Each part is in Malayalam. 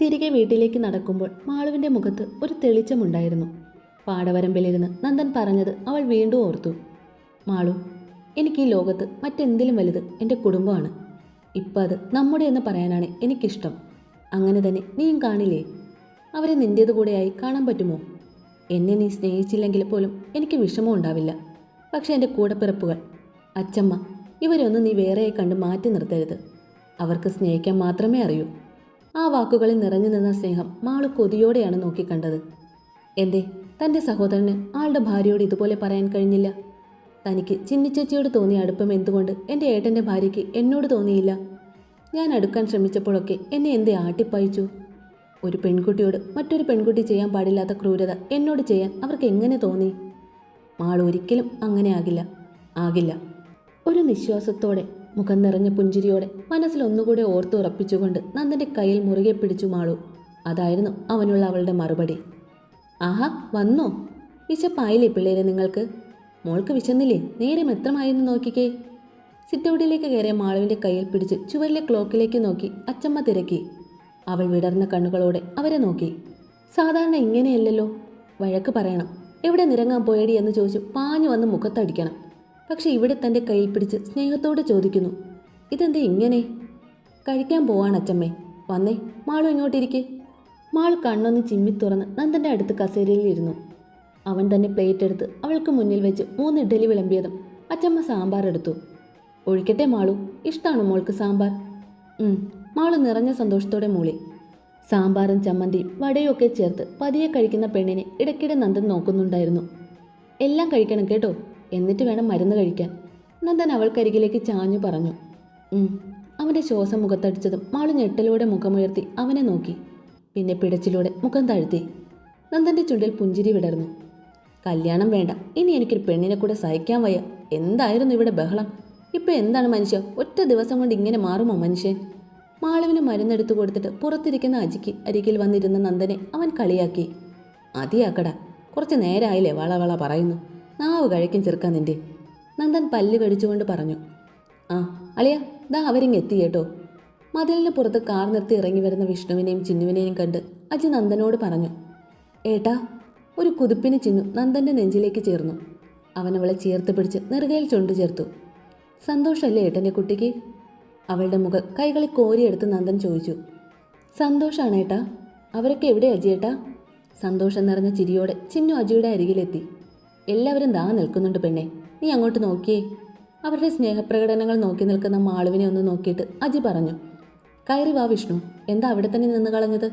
തിരികെ വീട്ടിലേക്ക് നടക്കുമ്പോൾ മാളുവിന്റെ മുഖത്ത് ഒരു തെളിച്ചമുണ്ടായിരുന്നു. പാടവരമ്പിലിരുന്ന് നന്ദൻ പറഞ്ഞത് അവൾ വീണ്ടും ഓർത്തു. മാളു എനിക്ക് ഈ ലോകത്ത് മറ്റെന്തിലും വലുത് എന്റെ കുടുംബമാണ്. ഇപ്പം അത് നമ്മുടെ എന്ന് പറയാനാണ് എനിക്കിഷ്ടം. അങ്ങനെ തന്നെ നീയും കാണില്ലേ? അവരെ നിന്റേത് കൂടെയായി കാണാൻ പറ്റുമോ? എന്നെ നീ സ്നേഹിച്ചില്ലെങ്കിൽ പോലും എനിക്ക് വിഷമം ഉണ്ടാവില്ല. പക്ഷെ എന്റെ കൂടപ്പിറപ്പുകൾ അച്ചമ്മ ഇവരൊന്നും നീ വേറെയായി കണ്ട് മാറ്റി നിർത്തരുത്. അവർക്ക് സ്നേഹിക്കാൻ മാത്രമേ അറിയൂ. ആ വാക്കുകളിൽ നിറഞ്ഞു നിന്ന സ്നേഹം മാൾ കൊതിയോടെയാണ് നോക്കിക്കണ്ടത്. എന്തേ തന്റെ സഹോദരന് ആളുടെ ഭാര്യയോട് ഇതുപോലെ പറയാൻ കഴിഞ്ഞില്ല? തനിക്ക് ചിന്നിച്ചേച്ചിയോട് തോന്നിയ അടുപ്പം എന്തുകൊണ്ട് എന്റെ ഏട്ടന്റെ ഭാര്യയ്ക്ക് എന്നോട് തോന്നിയില്ല? ഞാൻ അടുക്കാൻ ശ്രമിച്ചപ്പോഴൊക്കെ എന്നെ എന്തേ ആട്ടിപ്പായിച്ചു? ഒരു പെൺകുട്ടിയോട് മറ്റൊരു പെൺകുട്ടി ചെയ്യാൻ പാടില്ലാത്ത ക്രൂരത എന്നോട് ചെയ്യാൻ അവർക്ക് എങ്ങനെ തോന്നി? മാൾ ഒരിക്കലും അങ്ങനെ ആകില്ല. ആകില്ല. ഒരു നിശ്വാസത്തോടെ മുഖം നിറഞ്ഞ പുഞ്ചിരിയോടെ മനസ്സിൽ ഒന്നുകൂടെ ഓർത്തുറപ്പിച്ചുകൊണ്ട് നന്ദന്റെ കയ്യിൽ മുറുകെ പിടിച്ചു മാളു. അതായിരുന്നു അവനുള്ള അവളുടെ മറുപടി. ആഹാ വന്നോ? വിശപ്പായില്ലേ പിള്ളേരെ നിങ്ങൾക്ക്? മോൾക്ക് വിശന്നില്ലേ? നേരം എത്രമായെന്ന് നോക്കിക്കേ. സിറ്റൗട്ടിലേക്ക് കയറിയ മാളുവിന്റെ കയ്യിൽ പിടിച്ച് ചുവരിലെ ക്ലോക്കിലേക്ക് നോക്കി അച്ചമ്മ തിരക്കി. അവൾ വിടർന്ന കണ്ണുകളോടെ അവരെ നോക്കി. സാധാരണ ഇങ്ങനെയല്ലല്ലോ. വഴക്ക് പറയണം. എവിടെ നിരങ്ങാൻ പോയടി എന്ന് ചോദിച്ചു പാഞ്ഞു വന്ന് മുഖത്തടിക്കണം. പക്ഷെ ഇവിടെ തന്റെ കയ്യിൽ പിടിച്ച് സ്നേഹത്തോടെ ചോദിക്കുന്നു ഇതെന്താ ഇങ്ങനെ? കഴിക്കാൻ പോവാണ് അച്ചമ്മേ. വന്നേ മാളു ഇങ്ങോട്ടിരിക്കെ മാൾ കണ്ണൊന്ന് ചിമ്മി തുറന്ന് നന്ദന്റെ അടുത്ത് കസേരയിലിരുന്നു അവൻ തന്നെ പ്ലേറ്റ് എടുത്ത് അവൾക്ക് മുന്നിൽ വെച്ച് മൂന്ന് ഇഡ്ഡലി വിളമ്പിയതും അച്ചമ്മ സാമ്പാർ എടുത്തു. ഒഴിക്കട്ടെ മാളു ഇഷ്ടമാണ് മോൾക്ക് സാമ്പാർ? മാളു നിറഞ്ഞ സന്തോഷത്തോടെ മൂളി. സാമ്പാറും ചമ്മന്തിയും വടയും ഒക്കെ ചേർത്ത് പതിയെ കഴിക്കുന്ന പെണ്ണിനെ ഇടയ്ക്കിടെ നന്ദൻ നോക്കുന്നുണ്ടായിരുന്നു. എല്ലാം കഴിക്കണം കേട്ടോ. എന്നിട്ട് വേണം മരുന്ന് കഴിക്കാൻ. നന്ദൻ അവൾക്കരികിലേക്ക് ചാഞ്ഞു പറഞ്ഞു. അവന്റെ ശ്വാസം മുഖത്തടിച്ചതും മാളു ഞെട്ടലോടെ മുഖമുയർത്തി അവനെ നോക്കി. പിന്നെ പിടച്ചിലൂടെ മുഖം താഴ്ത്തി. നന്ദന്റെ ചുണ്ടിൽ പുഞ്ചിരി വിടർന്നു. കല്യാണം വേണ്ട. ഇനി എനിക്കൊരു പെണ്ണിനെ കൂടെ സഹിക്കാൻ വയ്യ. എന്തായിരുന്നു ഇവിടെ ബഹളം? ഇപ്പം എന്താണ് മനുഷ്യ? ഒറ്റ ദിവസം കൊണ്ട് ഇങ്ങനെ മാറുമോ മനുഷ്യൻ? മാളവിന് മരുന്നെടുത്തു കൊടുത്തിട്ട് പുറത്തിരിക്കുന്ന അജിക്ക് അരികിൽ വന്നിരുന്ന നന്ദനെ അവൻ കളിയാക്കി. അതിയാക്കടാ കുറച്ച് നേരമായില്ലേ വള പറയുന്നു. നാവ് കഴിക്കും ചെറുക്കാൻ നിന്റെ. നന്ദൻ പല്ല് കടിച്ചുകൊണ്ട് പറഞ്ഞു. ആ അളിയ ദാ അവരിങ് എത്തി കേട്ടോ. മതിലിന് പുറത്ത് കാർ നിർത്തി ഇറങ്ങി വരുന്ന വിഷ്ണുവിനെയും ചിന്നുവിനെയും കണ്ട് അജി നന്ദനോട് പറഞ്ഞു. ഏട്ടാ ഒരു കുതിപ്പിന് ചിന്നു നന്ദന്റെ നെഞ്ചിലേക്ക് ചേർന്നു. അവൻ അവളെ ചേർത്ത് പിടിച്ച് നെറുകയിൽ ചുണ്ടു ചേർത്തു. സന്തോഷമല്ലേ ഏട്ടന്റെ കുട്ടിക്ക്? അവളുടെ മുഖം കൈകളിൽ കോരിയെടുത്ത് നന്ദൻ ചോദിച്ചു. സന്തോഷാണ് ഏട്ടാ. അവരൊക്കെ എവിടെ അജിയേട്ടാ സന്തോഷം നിറഞ്ഞ ചിരിയോടെ ചിന്നു അജിയുടെ അരികിലെത്തി. എല്ലാവരും ദാ നിൽക്കുന്നുണ്ട് പെണ്ണെ. നീ അങ്ങോട്ട് നോക്കിയേ. അവരുടെ സ്നേഹപ്രകടനങ്ങൾ നോക്കി നിൽക്കുന്ന മാളുവിനെ ഒന്ന് നോക്കിയിട്ട് അജി പറഞ്ഞു. കയറി വാ വിഷ്ണു. എന്താ അവിടെ തന്നെ നിന്ന് കളഞ്ഞത്?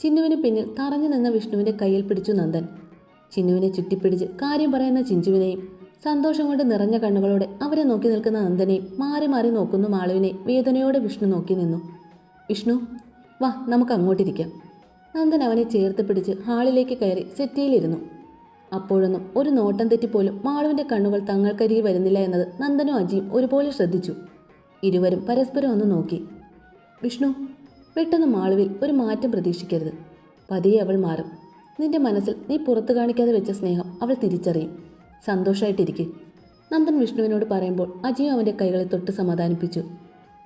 ചിന്നുവിന് പിന്നിൽ തറഞ്ഞു നിന്ന വിഷ്ണുവിന്റെ കയ്യിൽ പിടിച്ചു നന്ദൻ. ചിന്നുവിനെ ചുറ്റിപ്പിടിച്ച് കാര്യം പറയുന്ന ചിഞ്ചുവിനെയും സന്തോഷം കൊണ്ട് നിറഞ്ഞ കണ്ണുകളോടെ അവരെ നോക്കി നിൽക്കുന്ന നന്ദനെയും മാറി മാറി നോക്കുന്ന മാളുവിനെ വേദനയോടെ വിഷ്ണു നോക്കി നിന്നു. വിഷ്ണു വാ നമുക്ക് അങ്ങോട്ടിരിക്കാം. നന്ദൻ അവനെ ചേർത്ത് പിടിച്ച് ഹാളിലേക്ക് കയറി സെറ്റിയിലിരുന്നു. അപ്പോഴൊന്നും ഒരു നോട്ടം തെറ്റിപ്പോലും മാളുവിന്റെ കണ്ണുകൾ തങ്ങൾക്കരികിൽ വരുന്നില്ല എന്നത് നന്ദനും അജിയും ഒരുപോലെ ശ്രദ്ധിച്ചു. ഇരുവരും പരസ്പരം ഒന്ന് നോക്കി. വിഷ്ണു പെട്ടെന്ന് മാളുവിൽ ഒരു മാറ്റം പ്രതീക്ഷിക്കരുത്. പതിയെ അവൾ മാറും. നിന്റെ മനസ്സിൽ നീ പുറത്തു കാണിക്കാതെ വെച്ച സ്നേഹം അവൾ തിരിച്ചറിയും. സന്തോഷമായിട്ടിരിക്കും നന്ദൻ വിഷ്ണുവിനോട് പറയുമ്പോൾ അജിയും അവന്റെ കൈകളെ തൊട്ട് സമാധാനിപ്പിച്ചു.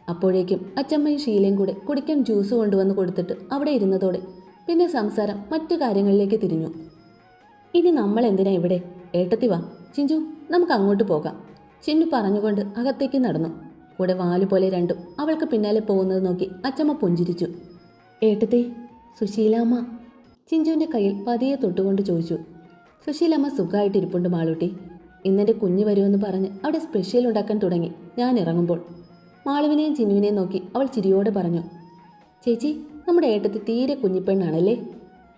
അപ്പോഴേക്കും അച്ചമ്മയും ഷീലയും കൂടെ കുടിക്കാൻ ജ്യൂസ് കൊണ്ടുവന്ന് കൊടുത്തിട്ട് അവിടെ ഇരുന്നതോടെ പിന്നെ സംസാരം മറ്റു കാര്യങ്ങളിലേക്ക് തിരിഞ്ഞു. ഇനി നമ്മൾ എന്തിനാ ഇവിടെ? ഏട്ടത്തി വാ. ചിഞ്ചു നമുക്ക് അങ്ങോട്ട് പോകാം. ചിന്നു പറഞ്ഞുകൊണ്ട് അകത്തേക്ക് നടന്നു. കൂടെ വാൽ പോലെ രണ്ടും അവൾക്ക് പിന്നാലെ പോകുന്നത് നോക്കി അച്ചമ്മ പുഞ്ചിരിച്ചു. ഏട്ടത്തി സുശീലാമ്മ. ചിഞ്ചുവിന്റെ കയ്യിൽ പതിയെ തൊട്ടുകൊണ്ട് ചോദിച്ചു. സുശീലമ്മ സുഖമായിട്ടിരിപ്പുണ്ട് മാളൂട്ടി. ഇന്നെന്റെ കുഞ്ഞ് വരുമെന്ന് പറഞ്ഞ് അവിടെ സ്പെഷ്യൽ ഉണ്ടാക്കാൻ തുടങ്ങി. ഞാൻ ഇറങ്ങുമ്പോൾ. മാളുവിനെയും ചിന്നുവിനെയും നോക്കി അവൾ ചിരിയോടെ പറഞ്ഞു. ചേച്ചി നമ്മുടെ ഏട്ടത്തി തീരെ കുഞ്ഞിപ്പെണ്ണാണല്ലേ?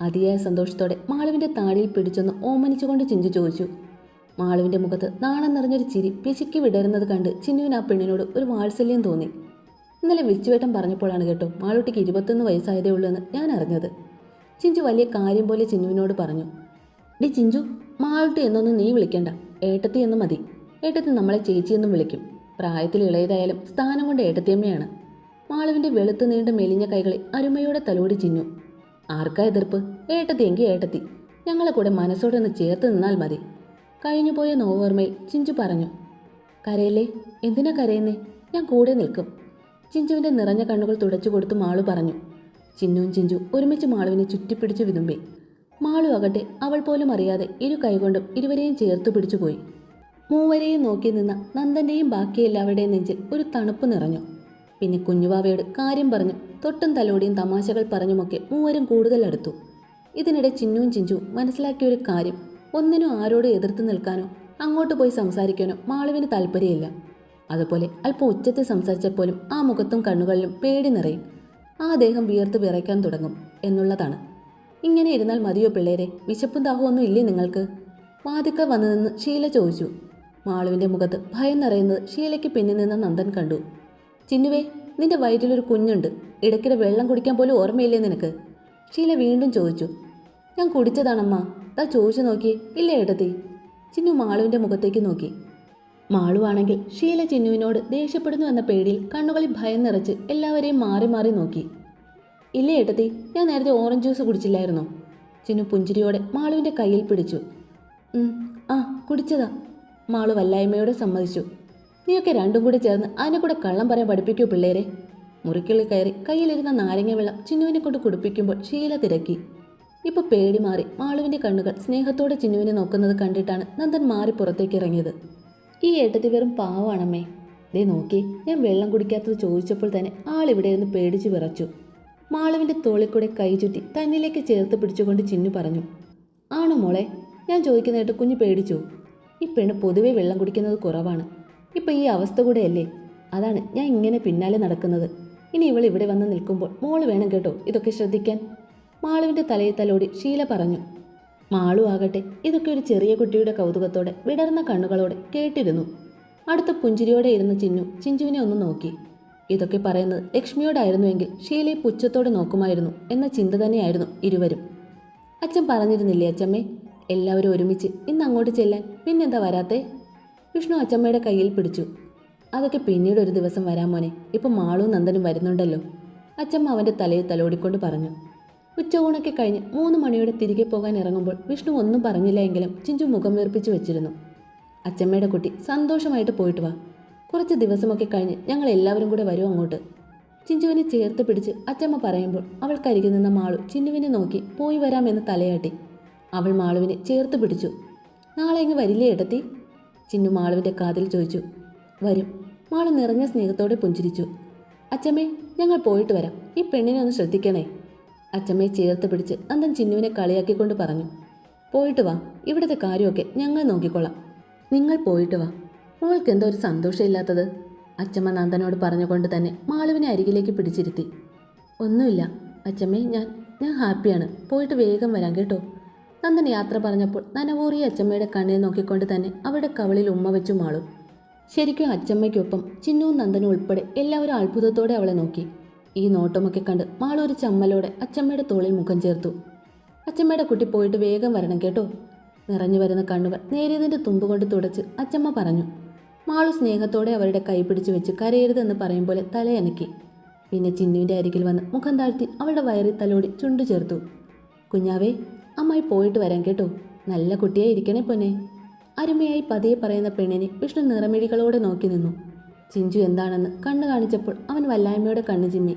അതിയായ സന്തോഷത്തോടെ മാളുവിന്റെ താടിയിൽ പിടിച്ചൊന്ന് ഓമനിച്ചുകൊണ്ട് ചിഞ്ചു ചോദിച്ചു. മാളുവിന്റെ മുഖത്ത് നാണം നിറഞ്ഞൊരു ചിരി പിശുക്കി വിടരുന്നത് കണ്ട് ചിന്നുവിന് ആ പെണ്ണിനോട് ഒരു വാത്സല്യം തോന്നി. ഇന്നലെ വിളിച്ചുവേട്ടം പറഞ്ഞപ്പോഴാണ് കേട്ടോ മാളൂട്ടിക്ക് ഇരുപത്തൊന്ന് വയസ്സായതേ ഉള്ളൂ എന്ന് ഞാൻ അറിഞ്ഞത്. ചിഞ്ചു വലിയ കാര്യം പോലെ ചിന്നുവിനോട് പറഞ്ഞു. ഡി ചിഞ്ചു മാളൂട്ടി എന്നൊന്നും നീ വിളിക്കണ്ട. ഏട്ടത്തി എന്ന് മതി. ഏട്ടത്തി നമ്മളെ ചേച്ചിയെന്നും വിളിക്കും. പ്രായത്തിൽ ഇളയതായാലും സ്ഥാനം കൊണ്ട് ഏട്ടത്തിയമ്മയാണ്. മാളുവിന്റെ വെളുത്ത് നീണ്ട മെലിഞ്ഞ കൈകളെ അരുമയോടെ തലോടി ചിന്നു. ആർക്കാ എതിർപ്പ്? ഏട്ടത്തി എങ്കിൽ ഏട്ടത്തി. ഞങ്ങളെ കൂടെ മനസ്സോടൊന്ന് ചേർത്ത് നിന്നാൽ മതി. കഴിഞ്ഞുപോയ നോവോർമയിൽ ചിഞ്ചു പറഞ്ഞു. കരയല്ലേ? എന്തിനാ കരയുന്നേ? ഞാൻ കൂടെ നിൽക്കും. ചിഞ്ചുവിന്റെ നിറഞ്ഞ കണ്ണുകൾ തുടച്ചു കൊടുത്തു മാളു പറഞ്ഞു. ചിന്നുവും ചിഞ്ചു ഒരുമിച്ച് മാളുവിനെ ചുറ്റിപ്പിടിച്ചു വിതുമ്പി. മാളു ആകട്ടെ അവൾ പോലും അറിയാതെ ഇരു കൈകൊണ്ടും ഇരുവരെയും ചേർത്തു പിടിച്ചുപോയി. മൂവരെയും നോക്കി നിന്ന നന്ദന്റെയും ബാക്കി എല്ലാവരുടെയും നെഞ്ചിൽ ഒരു തണുപ്പ് നിറഞ്ഞു. പിന്നെ കുഞ്ഞുവാവയോട് കാര്യം പറഞ്ഞു. തൊട്ടും തലോടിയും തമാശകൾ പറഞ്ഞുമൊക്കെ മൂവരും കൂടുതൽ അടുത്തു ഇതിനിടെ ചിന്നുവും ചിഞ്ചുവും മനസ്സിലാക്കിയ ഒരു കാര്യം. ഒന്നിനും ആരോടും എതിർത്ത് നിൽക്കാനോ അങ്ങോട്ട് പോയി സംസാരിക്കാനോ മാളുവിന് താല്പര്യമില്ല. അതുപോലെ അല്പം ഉച്ചത്തിൽ സംസാരിച്ചപ്പോലും ആ മുഖത്തും കണ്ണുകളിലും പേടി നിറയും. ആ ദേഹം വിയർത്ത് വിറയ്ക്കാൻ തുടങ്ങും എന്നുള്ളതാണ്. ഇങ്ങനെ ഇരുന്നാൽ മതിയോ പിള്ളേരെ? വിശപ്പും ദാഹമൊന്നും ഇല്ലേ നിങ്ങൾക്ക്? വാതിക്ക വന്നു നിന്ന് ഷീല ചോദിച്ചു. മാളുവിന്റെ മുഖത്ത് ഭയം നിറയുന്നത് ഷീലയ്ക്ക് പിന്നിൽ നിന്ന് നന്ദൻ കണ്ടു. ചിന്നുവേ നിന്റെ വയറ്റിലൊരു കുഞ്ഞുണ്ട്. ഇടയ്ക്കിടെ വെള്ളം കുടിക്കാൻ പോലും ഓർമ്മയില്ലേ നിനക്ക്? ഷീല വീണ്ടും ചോദിച്ചു. ഞാൻ കുടിച്ചതാണമ്മ. താ ചോദിച്ചു നോക്കി. ഇല്ല ഏട്ടത്തി? ചിന്നു മാളുവിന്റെ മുഖത്തേക്ക് നോക്കി. മാളുവാണെങ്കിൽ ഷീല ചിന്നുവിനോട് ദേഷ്യപ്പെടുന്നു എന്ന പേടിയിൽ കണ്ണുകളിൽ ഭയം നിറച്ച് എല്ലാവരെയും മാറി മാറി നോക്കി. ഇല്ല ഏട്ടത്തി ഞാൻ നേരത്തെ ഓറഞ്ച് ജ്യൂസ് കുടിച്ചില്ലായിരുന്നു? ചിന്നു പുഞ്ചിരിയോടെ മാളുവിന്റെ കയ്യിൽ പിടിച്ചു. ആ കുടിച്ചതാ. മാളു വല്ലായ്മയോടെ സമ്മതിച്ചു. നീയൊക്കെ രണ്ടും കൂടി ചേർന്ന് അതിനെ കൂടെ കള്ളം പറയാൻ പഠിപ്പിക്കൂ പിള്ളേരെ. മുറിക്കുള്ളിൽ കയറി കയ്യിലിരുന്ന നാരങ്ങ വെള്ളം ചിന്നുവിനെ കൊണ്ട് കുടിപ്പിക്കുമ്പോൾ ശീല തിരക്കി. ഇപ്പൊ പേടി മാറി മാളുവിന്റെ കണ്ണുകൾ സ്നേഹത്തോടെ ചിന്നുവിനെ നോക്കുന്നത് കണ്ടിട്ടാണ് നന്ദൻ മാറി പുറത്തേക്ക് ഇറങ്ങിയത്. ഈ ഏട്ടത്തി വെറും പാവാണമ്മേ. ദേ നോക്കി ഞാൻ വെള്ളം കുടിക്കാത്തത് ചോദിച്ചപ്പോൾ തന്നെ ആളിവിടെ ഇരുന്ന് പേടിച്ചു വിറച്ചു. മാളുവിന്റെ തോളിക്കൂടെ കൈ ചുറ്റി തന്നിലേക്ക് ചേർത്ത് പിടിച്ചുകൊണ്ട് ചിന്നു പറഞ്ഞു ആണോ മോളെ? ഞാൻ ചോദിക്കുന്നതായിട്ട് കുഞ്ഞ് പേടിച്ചു? ഈ പെണ്ണ് പൊതുവെ വെള്ളം കുടിക്കുന്നത് കുറവാണ്. ഇപ്പൊ ഈ അവസ്ഥ കൂടെയല്ലേ? അതാണ് ഞാൻ ഇങ്ങനെ പിന്നാലെ നടക്കുന്നത്. ഇനി ഇവൾ ഇവിടെ വന്ന് നിൽക്കുമ്പോൾ മോൾ വേണം കേട്ടോ ഇതൊക്കെ ശ്രദ്ധിക്കാൻ. മാളുവിന്റെ തലയിൽ തലോടി ശീല പറഞ്ഞു. മാളു ആകട്ടെ ഇതൊക്കെ ഒരു ചെറിയ കുട്ടിയുടെ കൗതുകത്തോടെ വിടർന്ന കണ്ണുകളോടെ കേട്ടിരുന്നു. അടുത്ത പുഞ്ചിരിയോടെ ഇരുന്ന ചിന്നു ചിഞ്ചുവിനെ ഒന്ന് നോക്കി. ഇതൊക്കെ പറയുന്നത് ലക്ഷ്മിയോടായിരുന്നുവെങ്കിൽ ഷീലയെ പുച്ഛത്തോടെ നോക്കുമായിരുന്നു എന്ന ചിന്ത തന്നെയായിരുന്നു ഇരുവരും. അച്ഛൻ പറഞ്ഞിരുന്നില്ലേ അച്ഛമ്മേ എല്ലാവരും ഒരുമിച്ച് ഇന്ന് അങ്ങോട്ട് ചെല്ലാൻ പിന്നെന്താ വരാത്തേ? വിഷ്ണു അച്ചമ്മയുടെ കയ്യിൽ പിടിച്ചു. അതൊക്കെ പിന്നീട് ഒരു ദിവസം വരാൻ മോനെ. ഇപ്പം മാളും നന്ദനും വരുന്നുണ്ടല്ലോ. അച്ചമ്മ അവന്റെ തലയിൽ തലോടിക്കൊണ്ട് പറഞ്ഞു. ഉച്ചയൂണൊക്കെ കഴിഞ്ഞ് മൂന്ന് മണിയോടെ തിരികെ പോകാൻ ഇറങ്ങുമ്പോൾ വിഷ്ണു ഒന്നും പറഞ്ഞില്ല എങ്കിലും ചിഞ്ചു മുഖം വീർപ്പിച്ചു വെച്ചിരുന്നു. അച്ചമ്മയുടെ കുട്ടി സന്തോഷമായിട്ട് പോയിട്ട് വാ. കുറച്ച് ദിവസമൊക്കെ കഴിഞ്ഞ് ഞങ്ങൾ എല്ലാവരും കൂടെ വരും അങ്ങോട്ട്. ചിഞ്ചുവിനെ ചേർത്ത് പിടിച്ച് അച്ചമ്മ പറയുമ്പോൾ അവൾ കരികിൽ നിന്ന മാളു ചിന്നുവിനെ നോക്കി പോയി വരാമെന്ന് തലയാട്ടി. അവൾ മാളുവിനെ ചേർത്ത് പിടിച്ചു. നാളെ ഇങ്ങ് വരില്ലേ ഏട്ടത്തി? ചിന്നു മാളുവിന്റെ കാതിൽ ചോദിച്ചു വരും. മാളു നിറഞ്ഞ സ്നേഹത്തോടെ പുഞ്ചിരിച്ചു അച്ചമ്മേ ഞങ്ങൾ പോയിട്ട് വരാം. ഈ പെണ്ണിനെ ഒന്ന് ശ്രദ്ധിക്കണേ. അച്ചമ്മയെ ചേർത്ത് പിടിച്ച് അന്തൻ ചിന്നുവിനെ കളിയാക്കിക്കൊണ്ട് പറഞ്ഞു പോയിട്ട് വാ ഇവിടുത്തെ കാര്യമൊക്കെ ഞങ്ങൾ നോക്കിക്കൊള്ളാം. നിങ്ങൾ പോയിട്ട് വാ. മോൾക്ക് എന്തോ ഒരു സന്തോഷമില്ലാത്തത്? അച്ചമ്മ നന്ദനോട് പറഞ്ഞുകൊണ്ട് തന്നെ മാളുവിനെ അരികിലേക്ക് പിടിച്ചിരുത്തി. ഒന്നുമില്ല അച്ചമ്മേ ഞാൻ ഞാൻ ഹാപ്പിയാണ്. പോയിട്ട് വേഗം വരാം കേട്ടോ. നന്ദൻ യാത്ര പറഞ്ഞപ്പോൾ നനവൂറിയ അച്ചമ്മയുടെ കണ്ണിൽ നോക്കിക്കൊണ്ട് തന്നെ അവരുടെ കവളിൽ ഉമ്മ വെച്ചു മാളും. ശരിക്കും അച്ചമ്മയ്ക്കൊപ്പം ചിന്നുവും നന്ദനും ഉൾപ്പെടെ എല്ലാവരും അത്ഭുതത്തോടെ അവളെ നോക്കി. ഈ നോട്ടമൊക്കെ കണ്ട് മാളു ഒരു ചമ്മലോടെ അച്ചമ്മയുടെ തോളിൽ മുഖം ചേർത്തു. അച്ചമ്മയുടെ കുട്ടി പോയിട്ട് വേഗം വരണം കേട്ടോ. നിറഞ്ഞു വരുന്ന കണ്ണുകൾ നേരിയതിന്റെ തുമ്പ് കൊണ്ട് തുടച്ച് അച്ചമ്മ പറഞ്ഞു. മാളു സ്നേഹത്തോടെ അവരുടെ കൈ പിടിച്ചു വെച്ച് കരയരുതെന്ന് പറയും പോലെ തലയനക്കി പിന്നെ ചിന്നുവിന്റെ അരികിൽ വന്ന് മുഖം താഴ്ത്തി അവളുടെ വയറിൽ തലോടി ചുണ്ടു ചേർത്തു. കുഞ്ഞാവേ അമ്മായി പോയിട്ട് വരാം കേട്ടോ. നല്ല കുട്ടിയായി ഇരിക്കണേ പൊന്നെ. അരുമയായി പതിയെ പറയുന്ന പെണ്ണിനെ വിഷ്ണു നിറമിഴികളോടെ നോക്കി നിന്നു. ചിഞ്ചു എന്താണെന്ന് കണ്ണു കാണിച്ചപ്പോൾ അവൻ വല്ലായ്മയോടെ കണ്ണു ചിമ്മി.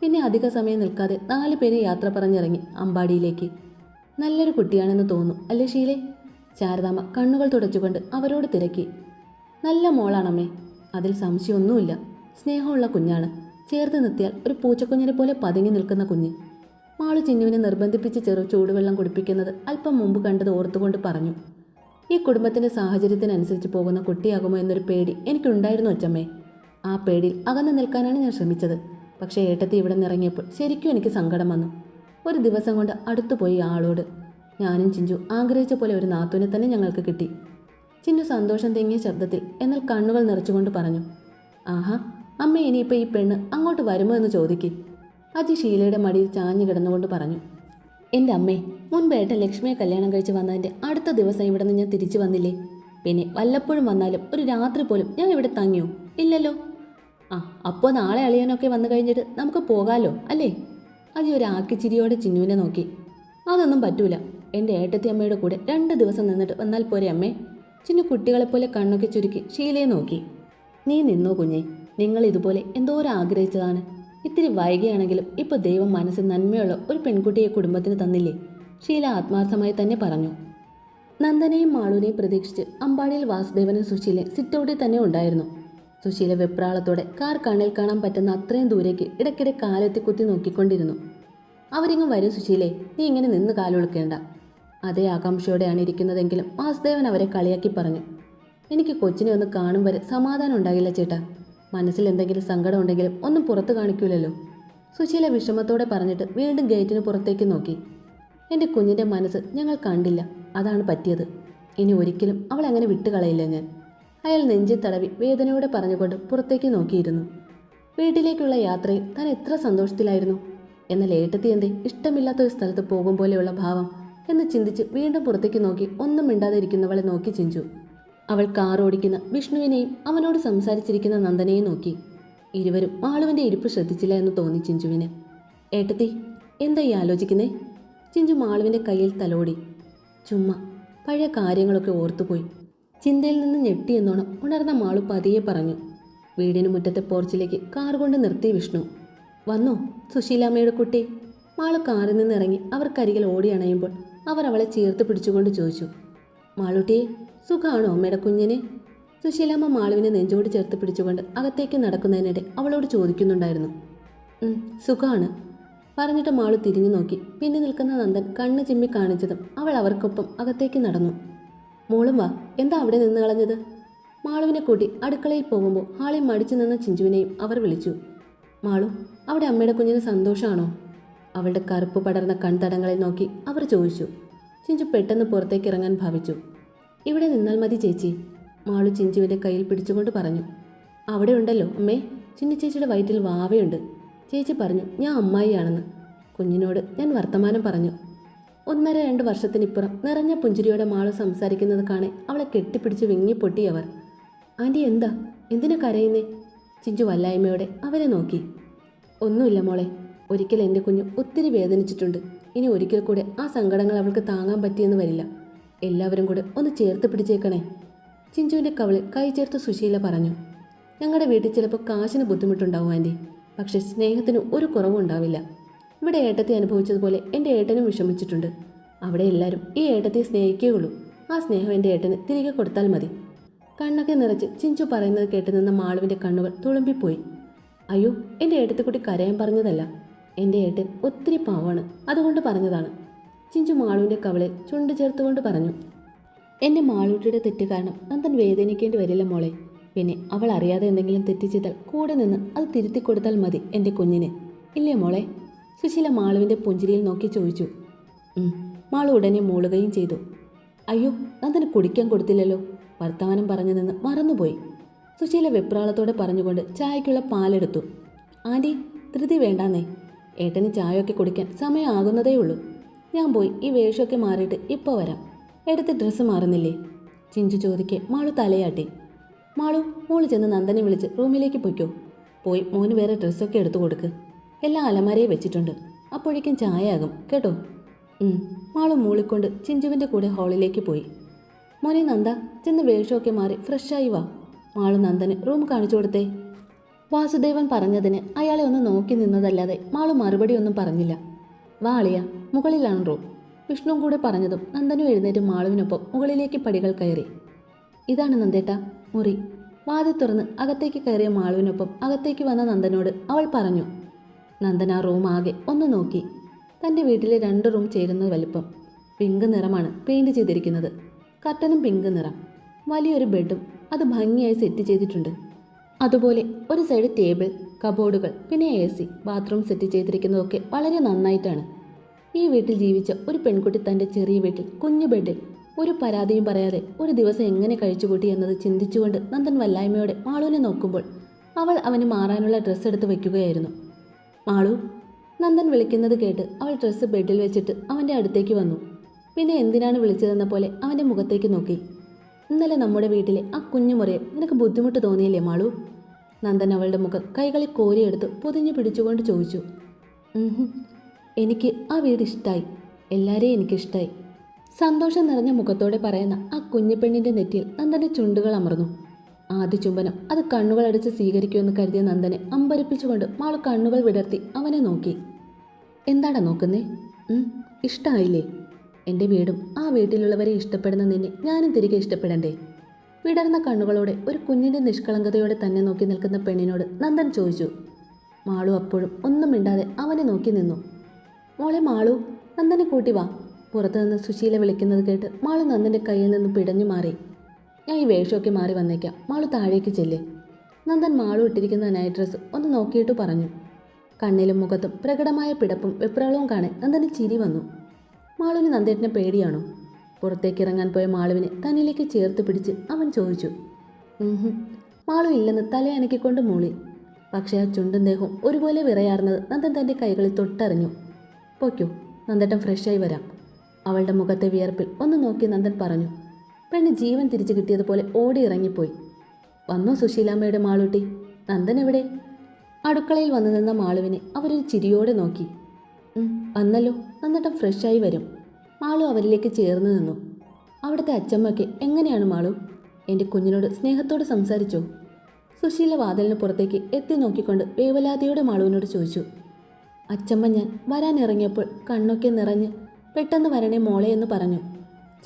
പിന്നെ അധിക സമയം നിൽക്കാതെ നാല് പേര് യാത്ര പറഞ്ഞിറങ്ങി അമ്പാടിയിലേക്ക്. നല്ലൊരു കുട്ടിയാണെന്ന് തോന്നുന്നു അല്ലേ ഷീലെ ശാരദാമ്മ കണ്ണുകൾ തുടച്ചുകൊണ്ട് അവരോട് തിരക്കി. നല്ല മോളാണമ്മേ. അതിൽ സംശയമൊന്നുമില്ല. സ്നേഹമുള്ള കുഞ്ഞാണ്. ചേർത്ത് നിർത്തിയാൽ ഒരു പൂച്ചക്കുഞ്ഞിനെ പോലെ പതുങ്ങി നിൽക്കുന്ന കുഞ്ഞ്. മാളു ചിന്നുവിനെ നിർബന്ധിപ്പിച്ച് ചെറു ചൂടുവെള്ളം കുടിപ്പിക്കുന്നത് അല്പം മുമ്പ് കണ്ടത് ഓർത്തുകൊണ്ട് പറഞ്ഞു. ഈ കുടുംബത്തിന്റെ സാഹചര്യത്തിനനുസരിച്ച് പോകുന്ന കുട്ടിയാകുമോ എന്നൊരു പേടി എനിക്കുണ്ടായിരുന്നു അച്ചമ്മേ. ആ പേടിയിൽ അകന്നു നിൽക്കാനാണ് ഞാൻ ശ്രമിച്ചത്. പക്ഷേ ഏട്ടത്തി ഇവിടെ നിന്നിറങ്ങിയപ്പോൾ ശരിക്കും എനിക്ക് സങ്കടം വന്നു. ഒരു ദിവസം കൊണ്ട് അടുത്തു പോയി ആളോട്. ഞാനും ചിഞ്ചു ആഗ്രഹിച്ച പോലെ ഒരു നാത്തൂനെ തന്നെ ഞങ്ങൾക്ക് കിട്ടി. ചിന്നു സന്തോഷം തെങ്ങിയ ശബ്ദത്തിൽ എന്നാൽ കണ്ണുകൾ നിറച്ചുകൊണ്ട് പറഞ്ഞു. ആഹാ അമ്മ ഇനിയിപ്പോൾ ഈ പെണ്ണ് അങ്ങോട്ട് വരുമോ എന്ന് ചോദിക്ക്. അജി ഷീലയുടെ മടിയിൽ ചാഞ്ഞു കിടന്നുകൊണ്ട് പറഞ്ഞു എന്റെ അമ്മേ മുൻപ് ഏട്ടൻ ലക്ഷ്മിയെ കല്യാണം കഴിച്ച് വന്നതിന്റെ അടുത്ത ദിവസം ഇവിടെ നിന്ന് ഞാൻ തിരിച്ചു വന്നില്ലേ? പിന്നെ വല്ലപ്പോഴും വന്നാലും ഒരു രാത്രി പോലും ഞാൻ ഇവിടെ തങ്ങിയോ? ഇല്ലല്ലോ. ആ അപ്പോൾ നാളെ അളിയാനൊക്കെ വന്നു കഴിഞ്ഞിട്ട് നമുക്ക് പോകാലോ അല്ലേ? അജി ഒരു ആക്കിച്ചിരിയോടെ ചിന്നുവിനെ നോക്കി. അതൊന്നും പറ്റൂല. എന്റെ ഏട്ടത്തി അമ്മയുടെ കൂടെ രണ്ട് ദിവസം നിന്നിട്ട് വന്നാൽ പോരെ അമ്മേ? ചിന്നു കുട്ടികളെപ്പോലെ കണ്ണൊക്കെ ചുരുക്കി ഷീലയെ നോക്കി. നീ നിന്നോ കുഞ്ഞെ നിങ്ങൾ ഇതുപോലെ എന്തോരം ആഗ്രഹിച്ചതാണ്? ഇത്തിരി വൈകിയാണെങ്കിലും ഇപ്പോൾ ദൈവം മനസ്സിൽ നന്മയുള്ള ഒരു പെൺകുട്ടിയെ കുടുംബത്തിന് തന്നില്ലേ? ഷീല ആത്മാർത്ഥമായി തന്നെ പറഞ്ഞു. നന്ദനെയും മാളുവിനെയും പ്രതീക്ഷിച്ച് അമ്പാടിയിൽ വാസുദേവനും സുശീലയും സിറ്റൗട്ടിൽ തന്നെ ഉണ്ടായിരുന്നു. സുശീല വെപ്രാളത്തോടെ കാർ കണ്ണിൽ കാണാൻ പറ്റുന്ന അത്രയും ദൂരേക്ക് ഇടയ്ക്കിടെ കാലെത്തി കുത്തി നോക്കിക്കൊണ്ടിരുന്നു. അവരിങ്ങും വരും സുശീലെ നീ ഇങ്ങനെ നിന്ന് കാലൊളുക്കേണ്ട അതേ ആകാംക്ഷയോടെയാണ് ഇരിക്കുന്നതെങ്കിലും വാസുദേവൻ അവരെ കളിയാക്കി പറഞ്ഞു. എനിക്ക് കൊച്ചിനെ ഒന്ന് കാണും വരെ സമാധാനം ഉണ്ടാകില്ല ചേട്ടാ. മനസ്സിൽ എന്തെങ്കിലും സങ്കടം ഉണ്ടെങ്കിലും ഒന്നും പുറത്ത് കാണിക്കൂലല്ലോ. സുശീല വിഷമത്തോടെ പറഞ്ഞിട്ട് വീണ്ടും ഗേറ്റിന് പുറത്തേക്ക് നോക്കി. എന്റെ കുഞ്ഞിന്റെ മനസ്സ് ഞങ്ങൾ കണ്ടില്ല. അതാണ് പറ്റിയത്. ഇനി ഒരിക്കലും അവൾ അങ്ങനെ വിട്ടുകളയില്ല ഞാൻ. അയാൾ നെഞ്ചി തടവി വേദനയോടെ പറഞ്ഞുകൊണ്ട് പുറത്തേക്ക് നോക്കിയിരുന്നു. വീട്ടിലേക്കുള്ള യാത്രയിൽ താൻ എത്ര സന്തോഷത്തിലായിരുന്നു. എന്നാൽ ഏട്ടത്തി എന്തേ ഇഷ്ടമില്ലാത്ത ഒരു സ്ഥലത്ത് പോകും പോലെയുള്ള ഭാവം എന്ന് ചിന്തിച്ച് വീണ്ടും പുറത്തേക്ക് നോക്കി ഒന്നും മിണ്ടാതെ ഇരിക്കുന്നവളെ നോക്കി ചിഞ്ചു. അവൾ കാർ ഓടിക്കുന്ന വിഷ്ണുവിനെയും അവനോട് സംസാരിച്ചിരിക്കുന്ന നന്ദനെയും നോക്കി. ഇരുവരും മാളുവിന്റെ ഇരിപ്പ് ശ്രദ്ധിച്ചില്ല എന്ന് തോന്നി ചിഞ്ചുവിന്. ഏട്ടത്തി എന്താ ഈ ആലോചിക്കുന്നേ? ചിഞ്ചു മാളുവിന്റെ കയ്യിൽ തലോടി. ചുമ്മാ പഴയ കാര്യങ്ങളൊക്കെ ഓർത്തുപോയി. ചിന്തയിൽ നിന്ന് ഞെട്ടിയെന്നോണം ഉണർന്ന മാളു പതിയെ പറഞ്ഞു. വീടിന് മുറ്റത്തെ പോർച്ചിലേക്ക് കാർ കൊണ്ട് നിർത്തി വിഷ്ണു. വന്നോ സുശീലാമ്മയുടെ കുട്ടി? മാളു കാറിൽ നിന്ന് ഇറങ്ങി അവർക്കരികിൽ ഓടി അണയുമ്പോൾ അവർ അവളെ ചേർത്ത് പിടിച്ചുകൊണ്ട് ചോദിച്ചു. മാളുട്ടിയെ സുഖാണോ അമ്മയുടെ കുഞ്ഞിനെ? സുശീലാമ്മ മാളുവിനെ നെഞ്ചോട് ചേർത്ത് പിടിച്ചുകൊണ്ട് അകത്തേക്ക് നടക്കുന്നതിനിടെ അവളോട് ചോദിക്കുന്നുണ്ടായിരുന്നു. സുഖമാണ് പറഞ്ഞിട്ട് മാളു തിരിഞ്ഞു നോക്കി. പിന്നെ നിൽക്കുന്ന നന്ദൻ കണ്ണ് ചിമ്മി കാണിച്ചതും അവൾ അവർക്കൊപ്പം അകത്തേക്ക് നടന്നു. മോളും വാ എന്താ അവിടെ നിന്ന് കളഞ്ഞത്? മാളുവിനെ കൂട്ടി അടുക്കളയിൽ പോകുമ്പോൾ ഹാളിൽ മടിച്ചു നിന്ന ചിഞ്ചുവിനെയും അവർ വിളിച്ചു. മാളു അവിടെ അമ്മയുടെ കുഞ്ഞിന് സന്തോഷമാണോ അവളുടെ കറുപ്പ് പടർന്ന കൺതടങ്ങളിൽ നോക്കി അവർ ചോദിച്ചു. ചിഞ്ചു പെട്ടെന്ന് പുറത്തേക്ക് ഇറങ്ങാൻ ഭാവിച്ചു. ഇവിടെ നിന്നാൽ മതി ചേച്ചി. മാളു ചിഞ്ചുവിന്റെ കയ്യിൽ പിടിച്ചുകൊണ്ട് പറഞ്ഞു. അവിടെ ഉണ്ടല്ലോ അമ്മേ. ചിന്നി ചേച്ചിയുടെ വയറ്റിൽ വാവയുണ്ട്. ചേച്ചി പറഞ്ഞു ഞാൻ അമ്മായിയാണെന്ന്. കുഞ്ഞിനോട് ഞാൻ വർത്തമാനം പറഞ്ഞു. ഒന്നര രണ്ട് വർഷത്തിനിപ്പുറം നിറഞ്ഞ പുഞ്ചിരിയോടെ മാളു സംസാരിക്കുന്നത് കാണെ അവളെ കെട്ടിപ്പിടിച്ച് വിങ്ങിപ്പൊട്ടി അവർ. ആന്റി എന്താ? എന്തിനാ കരയുന്നേ? ചിഞ്ചു വല്ലായ്മയോടെ അവരെ നോക്കി. ഒന്നുമില്ല മോളെ. ഒരിക്കൽ എന്റെ കുഞ്ഞു ഒത്തിരി വേദനിച്ചിട്ടുണ്ട്. ഇനി ഒരിക്കൽ കൂടെ ആ സങ്കടങ്ങൾ അവൾക്ക് താങ്ങാൻ പറ്റിയെന്ന് വരില്ല. എല്ലാവരും കൂടെ ഒന്ന് ചേർത്ത് പിടിച്ചേക്കണേ. ചിഞ്ചുവിന്റെ കവളിൽ കൈ ചേർത്ത് സുശീല പറഞ്ഞു ഞങ്ങളുടെ വീട്ടിൽ ചിലപ്പോൾ കാശിന് ബുദ്ധിമുട്ടുണ്ടാവും ആന്റി പക്ഷേ സ്നേഹത്തിന് ഒരു കുറവും ഉണ്ടാവില്ല. ഇവിടെ ഏട്ടത്തെ അനുഭവിച്ചതുപോലെ എന്റെ ഏട്ടനും വിഷമിച്ചിട്ടുണ്ട്. അവിടെ എല്ലാവരും ഈ ഏട്ടത്തെ സ്നേഹിക്കുകയുള്ളൂ. ആ സ്നേഹം എന്റെ ഏട്ടന് തിരികെ കൊടുത്താൽ മതി. കണ്ണൊക്കെ നിറച്ച് ചിഞ്ചു പറയുന്നത് കേട്ട് നിന്ന മാളുവിന്റെ കണ്ണുകൾ തുളുമ്പിപ്പോയി. അയ്യോ എന്റെ ഏട്ടത്തെക്കുട്ടി കരയാൻ പറഞ്ഞതല്ല. എന്റെ ഏട്ടൻ ഒത്തിരി പാവാണ്. അതുകൊണ്ട് പറഞ്ഞതാണ്. ചിഞ്ചു മാളുവിന്റെ കവളിൽ ചുണ്ട് ചേർത്തുകൊണ്ട് പറഞ്ഞു എന്നെ മാളൂട്ടിയുടെ തെറ്റ് കാരണം നന്ദൻ വേദനിക്കേണ്ടി വരില്ല മോളെ. പിന്നെ അവൾ അറിയാതെ എന്തെങ്കിലും തെറ്റ് ചെയ്താൽ കൂടെ നിന്ന് അത് തിരുത്തി കൊടുത്താൽ മതി എന്റെ കുഞ്ഞിന്. ഇല്ലേ മോളെ? സുശീല മാളുവിന്റെ പുഞ്ചിരിയിൽ നോക്കി ചോദിച്ചു. മാളു ഉടനെ മൂളുകയും ചെയ്തു. അയ്യോ നന്ദന് കുടിക്കാൻ കൊടുത്തില്ലല്ലോ. വർത്തമാനം പറഞ്ഞു നിന്ന് മറന്നുപോയി. സുശീല വെപ്രാളത്തോടെ പറഞ്ഞുകൊണ്ട് ചായക്കുള്ള പാലെടുത്തു. ആന്റി ധൃതി വേണ്ടാന്നേ. ഏട്ടന് ചായയൊക്കെ കുടിക്കാൻ സമയമാകുന്നതേ ഉള്ളൂ ഞാൻ പോയി ഈ വേഷമൊക്കെ മാറിയിട്ട് ഇപ്പോൾ വരാം. എടുത്ത് ഡ്രസ്സ് മാറുന്നില്ലേ? ചിഞ്ചു ചോദിക്കെ മാളു തലയാട്ടി. മാളു മോൾ ചെന്ന് നന്ദനെ വിളിച്ച് റൂമിലേക്ക് പൊയ്ക്കോ. പോയി മോന് വേറെ ഡ്രസ്സൊക്കെ എടുത്തു കൊടുക്ക്. എല്ലാം അലമാരയെ വെച്ചിട്ടുണ്ട്. അപ്പോഴേക്കും ചായയാകും കേട്ടോ? മാളു മൂളിക്കൊണ്ട് ചിഞ്ചുവിന്റെ കൂടെ ഹാളിലേക്ക് പോയി. മോനെ നന്ദ ചെന്ന് വേഷമൊക്കെ മാറി ഫ്രഷായി വാ. മാളു നന്ദന് റൂം കാണിച്ചു കൊടുത്തേ. വാസുദേവൻ പറഞ്ഞതിന് അയാളെ ഒന്ന് നോക്കി നിന്നതല്ലാതെ മാളു മറുപടി ഒന്നും പറഞ്ഞില്ല. വാ അളിയ മുകളിലാണ് റൂം. വിഷ്ണുവും കൂടെ പറഞ്ഞതും നന്ദനും എഴുന്നേറ്റ് മാളുവിനൊപ്പം മുകളിലേക്ക് പടികൾ കയറി. ഇതാണ് നന്ദേട്ട മുറി. വാതി തുറന്ന് അകത്തേക്ക് കയറിയ മാളുവിനൊപ്പം അകത്തേക്ക് വന്ന നന്ദനോട് അവൾ പറഞ്ഞു. നന്ദൻ ആ റൂം ആകെ ഒന്ന് നോക്കി. തന്റെ വീട്ടിലെ രണ്ട് റൂം ചേരുന്ന വലിപ്പം. പിങ്ക് നിറമാണ് പെയിന്റ് ചെയ്തിരിക്കുന്നത്. കർട്ടനും പിങ്ക് നിറം. വലിയൊരു ബെഡും അത് ഭംഗിയായി സെറ്റ് ചെയ്തിട്ടുണ്ട്. അതുപോലെ ഒരു സൈഡ് ടേബിൾ കബോർഡുകൾ പിന്നെ എ സി ബാത്റൂം സെറ്റ് ചെയ്തിരിക്കുന്നതൊക്കെ വളരെ നന്നായിട്ടാണ്. ഈ വീട്ടിൽ ജീവിച്ച ഒരു പെൺകുട്ടി തന്റെ ചെറിയ വീട്ടിൽ കുഞ്ഞു ബെഡിൽ ഒരു പരാതിയും പറയാതെ ഒരു ദിവസം എങ്ങനെ കഴിച്ചുകൂട്ടി എന്നത് ചിന്തിച്ചുകൊണ്ട് നന്ദൻ വല്ലായ്മയോടെ മാളുവിനെ നോക്കുമ്പോൾ അവൾ അവന് മാറാനുള്ള ഡ്രസ്സ് എടുത്ത് വയ്ക്കുകയായിരുന്നു മാളു നന്ദൻ വിളിക്കുന്നത് കേട്ട് അവൾ ഡ്രസ്സ് ബെഡിൽ വെച്ചിട്ട് അവന്റെ അടുത്തേക്ക് വന്നു. പിന്നെ എന്തിനാണ് വിളിച്ചതെന്ന പോലെ അവന്റെ മുഖത്തേക്ക് നോക്കി. ഇന്നലെ നമ്മുടെ വീട്ടിലെ ആ കുഞ്ഞു മുറിയിൽ നിനക്ക് ബുദ്ധിമുട്ട് തോന്നിയില്ലേ മാളു? നന്ദൻ അവളുടെ മുഖം കൈകളിൽ കോരിയെടുത്ത് പൊതിഞ്ഞു പിടിച്ചുകൊണ്ട് ചോദിച്ചു എനിക്ക് ആ വീട് ഇഷ്ടമായി എല്ലാവരെയും എനിക്കിഷ്ടമായി സന്തോഷം നിറഞ്ഞ മുഖത്തോടെ പറയുന്ന ആ കുഞ്ഞു പെണ്ണിന്റെ നെറ്റിയിൽ നന്ദന്റെ ചുണ്ടുകൾ അമർന്നു. ആദ്യ ചുംബനം അത് കണ്ണുകളടച്ച് സ്വീകരിക്കുമെന്ന് കരുതിയ നന്ദനെ അമ്പരപ്പിച്ചുകൊണ്ട് മാൾ കണ്ണുകൾ വിടർത്തി അവനെ നോക്കി. എന്താടാ നോക്കുന്നേ? ഇഷ്ടമായില്ലേ എന്റെ വീടും ആ വീട്ടിലുള്ളവരെ ഇഷ്ടപ്പെടുന്ന നിന്നെ ഞാനും തിരികെ ഇഷ്ടപ്പെടണ്ടേ? വിടർന്ന കണ്ണുകളോടെ ഒരു കുഞ്ഞിന്റെ നിഷ്കളങ്കതയോടെ തന്നെ നോക്കി നിൽക്കുന്ന പെണ്ണിനോട് നന്ദൻ ചോദിച്ചു. മാളു അപ്പോഴും ഒന്നും മിണ്ടാതെ അവനെ നോക്കി നിന്നു. മോളെ മാളു നന്ദനെ കൂട്ടി വാ. പുറത്തുനിന്ന് സുശീല വിളിക്കുന്നത് കേട്ട് മാളു നന്ദന്റെ കയ്യിൽ നിന്ന് പിടഞ്ഞു മാറി. ഞാൻ ഈ വേഷമൊക്കെ മാറി വന്നേക്കാം. മാളു താഴേക്ക് ചെല്ലേ. നന്ദൻ മാളു ഇട്ടിരിക്കുന്ന നൈറ്റ് ഡ്രസ്സ് ഒന്ന് നോക്കിയിട്ട് പറഞ്ഞു. കണ്ണിലും മുഖത്തും പ്രകടമായ പിടപ്പും വെപ്രാളവും കാണാൻ നന്ദന് ചിരി വന്നു. മാളുവിന് നന്ദേട്ടനെ പേടിയാണോ? പുറത്തേക്ക് ഇറങ്ങാൻ പോയ മാളുവിനെ തന്നിലേക്ക് ചേർത്ത് പിടിച്ച് അവൻ ചോദിച്ചു. മാളു ഇല്ലെന്ന് തലയനക്കിക്കൊണ്ട് മൂളി. പക്ഷേ ആ ചുണ്ടും ദേഹവും ഒരുപോലെ വിറയാർന്നത് നന്ദൻ തന്റെ കൈകളിൽ തൊട്ടറിഞ്ഞു. പൊയ്ക്കോ നന്ദട്ടൻ ഫ്രഷായി വരാം. അവളുടെ മുഖത്തെ വിയർപ്പിൽ ഒന്ന് നോക്കി നന്ദൻ പറഞ്ഞു. പെണ്ണ് ജീവൻ തിരിച്ചു കിട്ടിയതുപോലെ ഓടി ഇറങ്ങിപ്പോയി. വന്നു സുശീലാമ്മയുടെ മാളൂട്ടി നന്ദൻ എവിടെ? അടുക്കളയിൽ വന്നു നിന്ന മാളുവിനെ അവരൊരു ചിരിയോടെ നോക്കി. വന്നല്ലോ നന്നിട്ടം ഫ്രഷായി വരും. മാളു അവരിലേക്ക് ചേർന്ന് നിന്നു. അവിടുത്തെ അച്ചമ്മയ്ക്ക് എങ്ങനെയാണ് മാളു? എന്റെ കുഞ്ഞിനോട് സ്നേഹത്തോട് സംസാരിച്ചോ? സുശീല വാതിലിന് പുറത്തേക്ക് എത്തി നോക്കിക്കൊണ്ട് വേവലാതിയോടെ മാളുവിനോട് ചോദിച്ചു. അച്ചമ്മ ഞാൻ വരാനിറങ്ങിയപ്പോൾ കണ്ണൊക്കെ നിറഞ്ഞ് പെട്ടെന്ന് വരണേ മോളെ എന്ന് പറഞ്ഞു.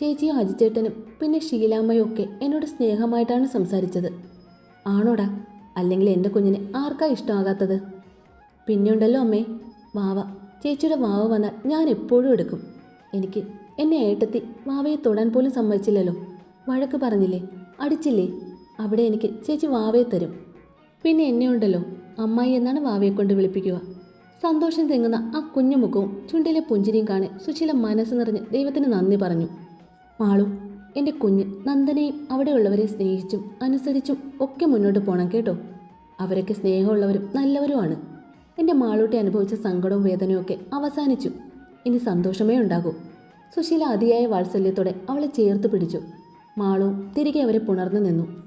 ചേച്ചിയും അജിച്ചേട്ടനും പിന്നെ ഷീലാമ്മയും ഒക്കെ എന്നോട് സ്നേഹമായിട്ടാണ് സംസാരിച്ചത്. ആണോടാ? അല്ലെങ്കിൽ എന്റെ കുഞ്ഞിനെ ആർക്കാ ഇഷ്ടമാകാത്തത്? പിന്നെയുണ്ടല്ലോ അമ്മേ വാവ. ചേച്ചിയുടെ വാവ വന്നാൽ ഞാൻ എപ്പോഴും എടുക്കും. എനിക്ക് എന്നെ ഏട്ടത്തി വാവയെ തൊടാൻ പോലും സമ്മതിച്ചില്ലല്ലോ. വഴക്ക് പറഞ്ഞില്ലേ? അടിച്ചില്ലേ? അവിടെ എനിക്ക് ചേച്ചി വാവയെ തരും. പിന്നെ എന്നെ ഉണ്ടല്ലോ അമ്മായി എന്നാണ് വാവയെ കൊണ്ട് വിളിപ്പിക്കുക. സന്തോഷം തെങ്ങുന്ന ആ കുഞ്ഞുമുഖവും ചുണ്ടിലെ പുഞ്ചിരിയും കാണെ സുശീല മനസ്സ് നിറഞ്ഞ് ദൈവത്തിന് നന്ദി പറഞ്ഞു. മാളു എന്റെ കുഞ്ഞ് നന്ദനെയും അവിടെയുള്ളവരെ സ്നേഹിച്ചും അനുസരിച്ചും ഒക്കെ മുന്നോട്ട് പോകണം കേട്ടോ. അവരൊക്കെ സ്നേഹമുള്ളവരും നല്ലവരുമാണ്. എന്റെ മാളൂട്ടി അനുഭവിച്ച സങ്കടവും വേദനയും ഒക്കെ അവസാനിച്ചു. ഇനി സന്തോഷമേ ഉണ്ടാകൂ. സുശീല അതിയായ വാത്സല്യത്തോടെ അവളെ ചേർത്ത് പിടിച്ചു. മാളു തിരികെ അവരെ പുണർന്നു നിന്നു.